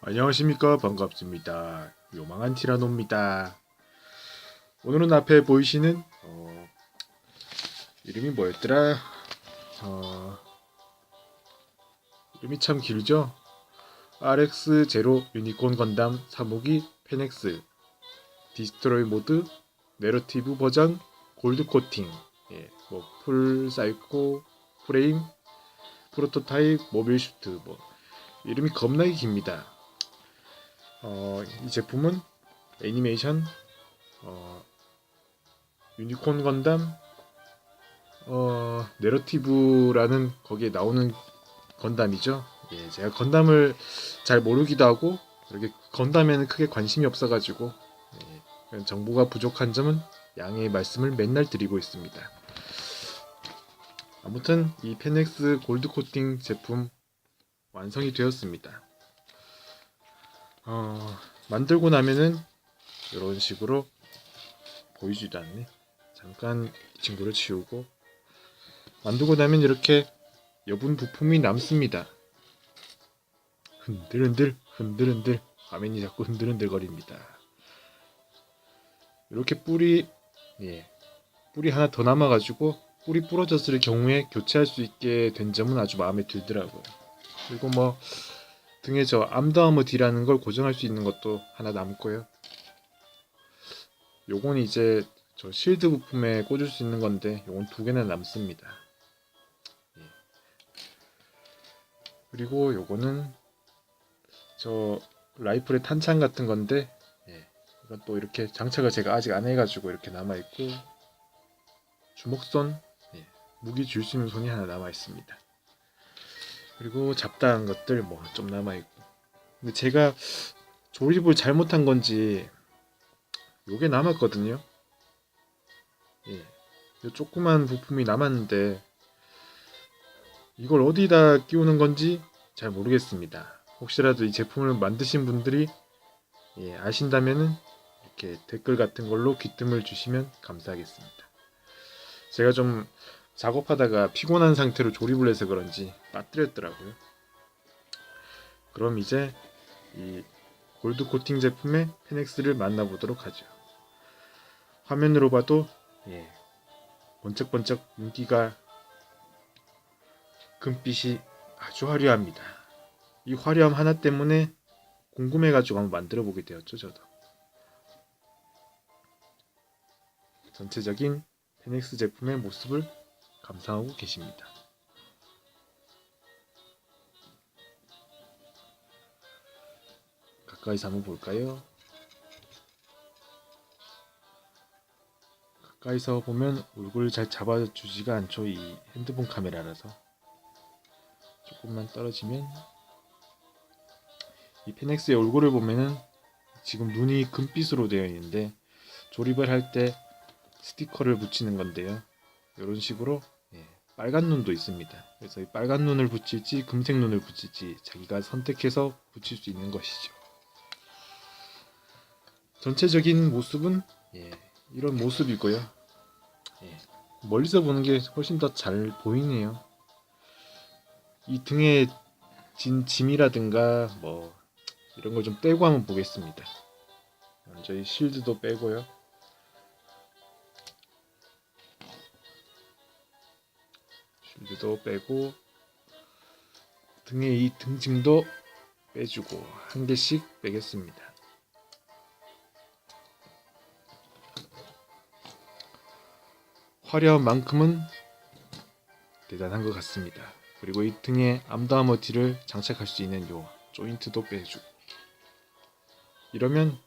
안녕하십니까 반갑습니다. 요망한 티라노입니다. 오늘은 앞에 보이시는 어, 이름이 뭐였더라? 어, 이름이 참 길죠? RX 제로 유니콘 건담 3호기 페넥스 디스트로이 모드 내러티브 버전 골드 코팅 예, 뭐풀 사이코 프레임 프로토타입 모빌 슈트 뭐 이름이 겁나게 깁니다. 어, 이 제품은 애니메이션 어, 유니콘 건담 어, 내러티브라는 거기에 나오는 건담이죠. 예, 제가 건담을 잘 모르기도 하고 이렇게 건담에는 크게 관심이 없어가지고 예, 정보가 부족한 점은 양해의 말씀을 맨날 드리고 있습니다. 아무튼 이 페넥스 골드 코팅 제품 완성이 되었습니다. 어, 만들고 나면은 이런 식으로 보이지도 않네. 잠깐 이 친구를 치우고 만들고 나면 이렇게 여분 부품이 남습니다. 흔들흔들 흔들흔들 화면이 자꾸 흔들흔들 거립니다. 이렇게 뿌리 예 뿌리 하나 더 남아가지고 뿌리 부러졌을 경우에 교체할 수 있게 된 점은 아주 마음에 들더라고요. 그리고 뭐 등에 저 암더아머 D라는 걸 고정할 수 있는 것도 하나 남고요. 요건 이제 저 실드 부품에 꽂을 수 있는 건데 요건 두 개나 남습니다. 예. 그리고 요거는 저 라이플의 탄창 같은 건데 예. 이건 또 이렇게 장착을 제가 아직 안 해가지고 이렇게 남아 있고 주먹손 예. 무기 줄 수 있는 손이 하나 남아 있습니다. 그리고 잡다한 것들 뭐 좀 남아 있고. 근데 제가 조립을 잘못한 건지 요게 남았거든요. 예. 요 조그만 부품이 남았는데 이걸 어디다 끼우는 건지 잘 모르겠습니다. 혹시라도 이 제품을 만드신 분들이 예, 아신다면은 이렇게 댓글 같은 걸로 귀뜸을 주시면 감사하겠습니다. 제가 좀 작업하다가 피곤한 상태로 조립을 해서 그런지 빠뜨렸더라고요. 그럼 이제 이 골드 코팅 제품의 페넥스를 만나보도록 하죠. 화면으로 봐도 예, 번쩍번쩍 윤기가 금빛이 아주 화려합니다. 이 화려함 하나 때문에 궁금해가지고 한번 만들어 보게 되었죠, 저도. 전체적인 페넥스 제품의 모습을 감상하고 계십니다. 가까이서 한번 볼까요? 가까이서 보면 얼굴을 잘 잡아주지가 않죠. 이 핸드폰 카메라라서. 조금만 떨어지면 이 페넥스의 얼굴을 보면은 지금 눈이 금빛으로 되어 있는데 조립을 할 때 스티커를 붙이는 건데요. 이런 식으로 예, 빨간 눈도 있습니다. 그래서 이 빨간 눈을 붙일지 금색 눈을 붙일지 자기가 선택해서 붙일 수 있는 것이죠. 전체적인 모습은 예, 이런 모습이고요. 예, 멀리서 보는 게 훨씬 더 잘 보이네요. 이 등에 진 짐이라든가 뭐 이런 걸 좀 빼고 한번 보겠습니다. 먼저 이 실드도 빼고요. 실드도 빼고 등에 이 등짐도 빼주고 한 개씩 빼겠습니다. 화려한 만큼은 대단한 것 같습니다. 그리고 이 등에 암더아머 D를 장착할 수 있는 요 조인트도 빼주고 이러면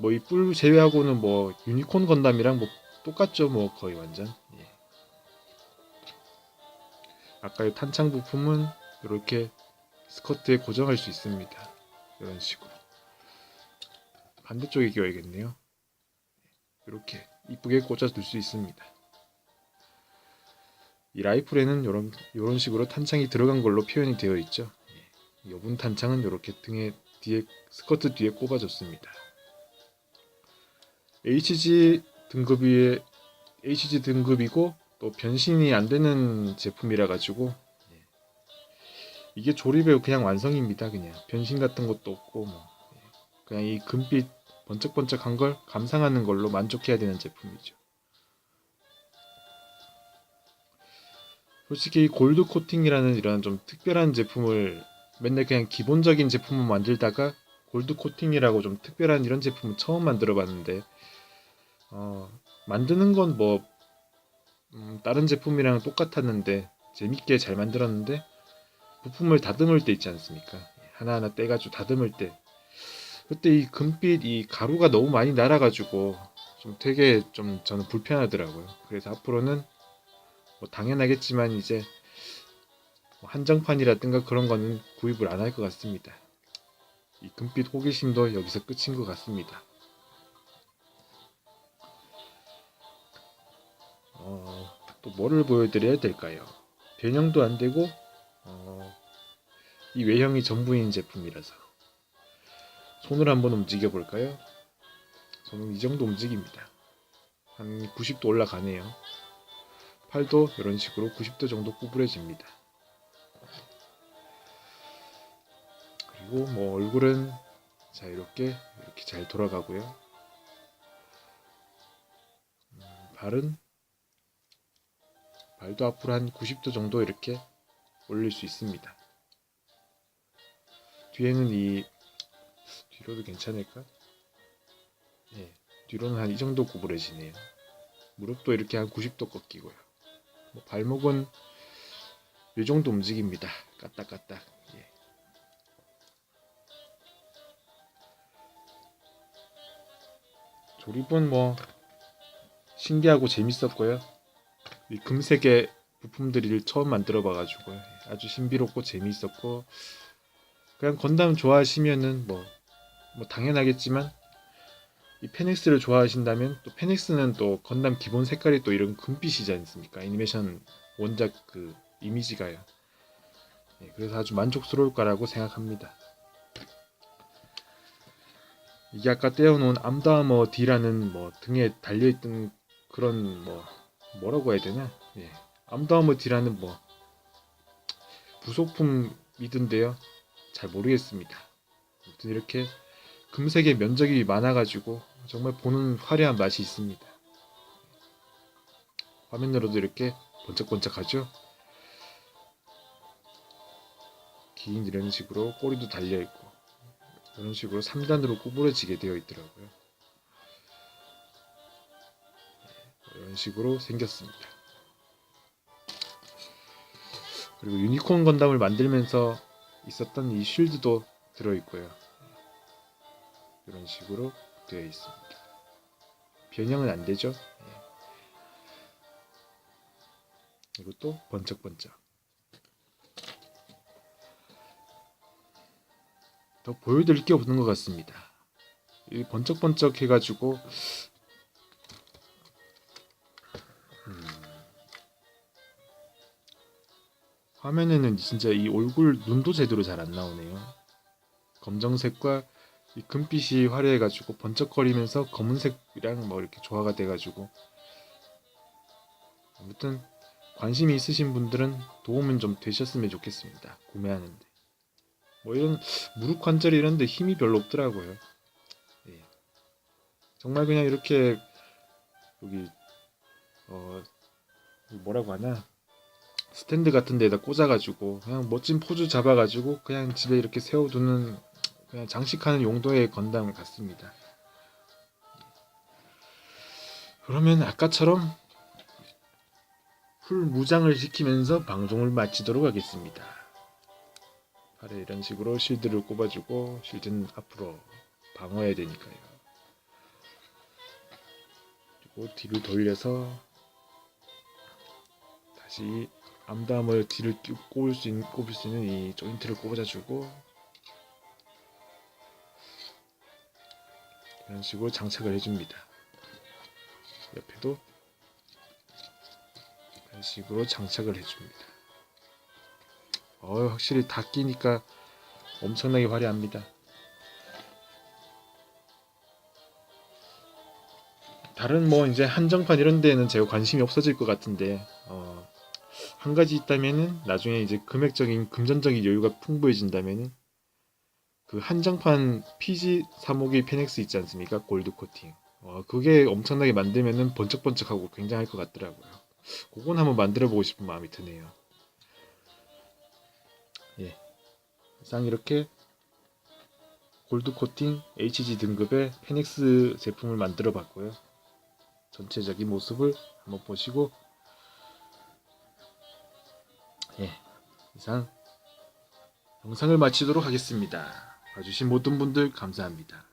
뭐 이 뿔 제외하고는 뭐 유니콘 건담이랑 뭐 똑같죠 뭐 거의 완전 예. 아까 이 탄창 부품은 이렇게 스커트에 고정할 수 있습니다. 이런 식으로. 반대쪽에 끼워야겠네요. 이렇게 이쁘게 꽂아둘 수 있습니다. 이 라이플에는 이런 이런 식으로 탄창이 들어간 걸로 표현이 되어 있죠. 예. 여분 탄창은 이렇게 등에 뒤에 스커트 뒤에 꼽아줬습니다. HG 등급이 HG 등급이고 또 변신이 안 되는 제품이라 가지고 예. 이게 조립의 그냥 완성입니다. 그냥 변신 같은 것도 없고 뭐 예. 그냥 이 금빛 번쩍번쩍한 걸 감상하는 걸로 만족해야 되는 제품이죠. 솔직히 이 골드 코팅이라는 이런 좀 특별한 제품을 맨날 그냥 기본적인 제품을 만들다가 골드 코팅이라고 좀 특별한 이런 제품을 처음 만들어 봤는데 어, 만드는 건 뭐 음, 다른 제품이랑 똑같았는데 재밌게 잘 만들었는데 부품을 다듬을 때 있지 않습니까? 하나하나 떼가지고 다듬을 때 그때 이 금빛 이 가루가 너무 많이 날아가지고 좀 되게 좀 저는 불편하더라고요. 그래서 앞으로는 뭐 당연하겠지만 이제 뭐 한정판이라든가 그런 거는 구입을 안 할 것 같습니다. 이 금빛 호기심도 여기서 끝인 것 같습니다. 어, 또 뭐를 보여드려야 될까요? 변형도 안 되고 어, 이 외형이 전부인 제품이라서 손을 한번 움직여 볼까요? 손은 이 정도 움직입니다. 한 90도 올라가네요. 팔도 이런 식으로 90도 정도 구부려집니다. 그리고 뭐 얼굴은 자 이렇게 이렇게 잘 돌아가고요. 음, 발은 발도 앞으로 한 90도 정도 이렇게 올릴 수 있습니다. 뒤에는 이 뒤로도 괜찮을까? 예, 뒤로는 한 이 정도 구부러지네요. 무릎도 이렇게 한 90도 꺾이고요. 뭐 발목은 이 정도 움직입니다. 까딱까딱. 예. 조립은 뭐 신기하고 재밌었고요. 이 금색의 부품들을 처음 만들어 봐가지고 아주 신비롭고 재미있었고 그냥 건담 좋아하시면은 뭐, 뭐 당연하겠지만 이 페넥스를 좋아하신다면 또 페넥스는 또 건담 기본 색깔이 또 이런 금빛이지 않습니까? 애니메이션 원작 그 이미지가요. 예, 그래서 아주 만족스러울 거라고 생각합니다. 이게 아까 떼어놓은 암다머 D라는 뭐 등에 달려있던 그런 뭐 뭐라고 해야 되나 예. 암다머 D라는 뭐 부속품이던데요 잘 모르겠습니다. 아무튼 이렇게 금색의 면적이 많아가지고 정말 보는 화려한 맛이 있습니다. 화면으로도 이렇게 번쩍번쩍하죠. 긴 이런 식으로 꼬리도 달려 있고 이런 식으로 3단으로 구부러지게 되어 있더라고요. 식으로 생겼습니다. 그리고 유니콘 건담을 만들면서 있었던 이 쉴드도 들어있고요. 이런 식으로 되어 있습니다. 변형은 안 되죠. 예. 이것도 번쩍번쩍. 더 보여드릴 게 없는 것 같습니다. 이 번쩍번쩍 해가지고 화면에는 진짜 이 얼굴 눈도 제대로 잘 안 나오네요. 검정색과 이 금빛이 화려해가지고 번쩍거리면서 검은색이랑 뭐 이렇게 조화가 돼가지고 아무튼 관심이 있으신 분들은 도움은 좀 되셨으면 좋겠습니다. 구매하는데 뭐 이런 무릎 관절 이런데 힘이 별로 없더라고요. 예. 정말 그냥 이렇게 여기 어 뭐라고 하나 스탠드 같은 데다 꽂아가지고 그냥 멋진 포즈 잡아가지고 그냥 집에 이렇게 세워두는 그냥 장식하는 용도의 건담 같습니다. 그러면 아까처럼 풀 무장을 시키면서 방송을 마치도록 하겠습니다. 팔에 이런 식으로 실드를 꼽아주고 실드는 앞으로 방어해야 되니까요. 그리고 뒤를 돌려서 다시 암담을 뒤를 끼- 꼽을 수 있는 꼽을 수 있는 이 조인트를 꽂아주고 이런 식으로 장착을 해줍니다. 옆에도 이런 식으로 장착을 해줍니다. 어 확실히 다 끼니까 엄청나게 화려합니다. 다른 뭐 이제 한정판 이런 데는 제가 관심이 없어질 것 같은데 어, 한 가지 있다면은 나중에 이제 금액적인 금전적인 여유가 풍부해진다면은 그 한정판 PG 351 페넥스 있지 않습니까? 골드 코팅. 와, 그게 엄청나게 만들면은 번쩍번쩍하고 굉장할 것 같더라고요. 그건 한번 만들어 보고 싶은 마음이 드네요. 예. 이상 이렇게 골드 코팅 HG 등급의 페닉스 제품을 만들어 봤고요. 전체적인 모습을 한번 보시고 예. 이상 영상을 마치도록 하겠습니다. 봐주신 모든 분들 감사합니다.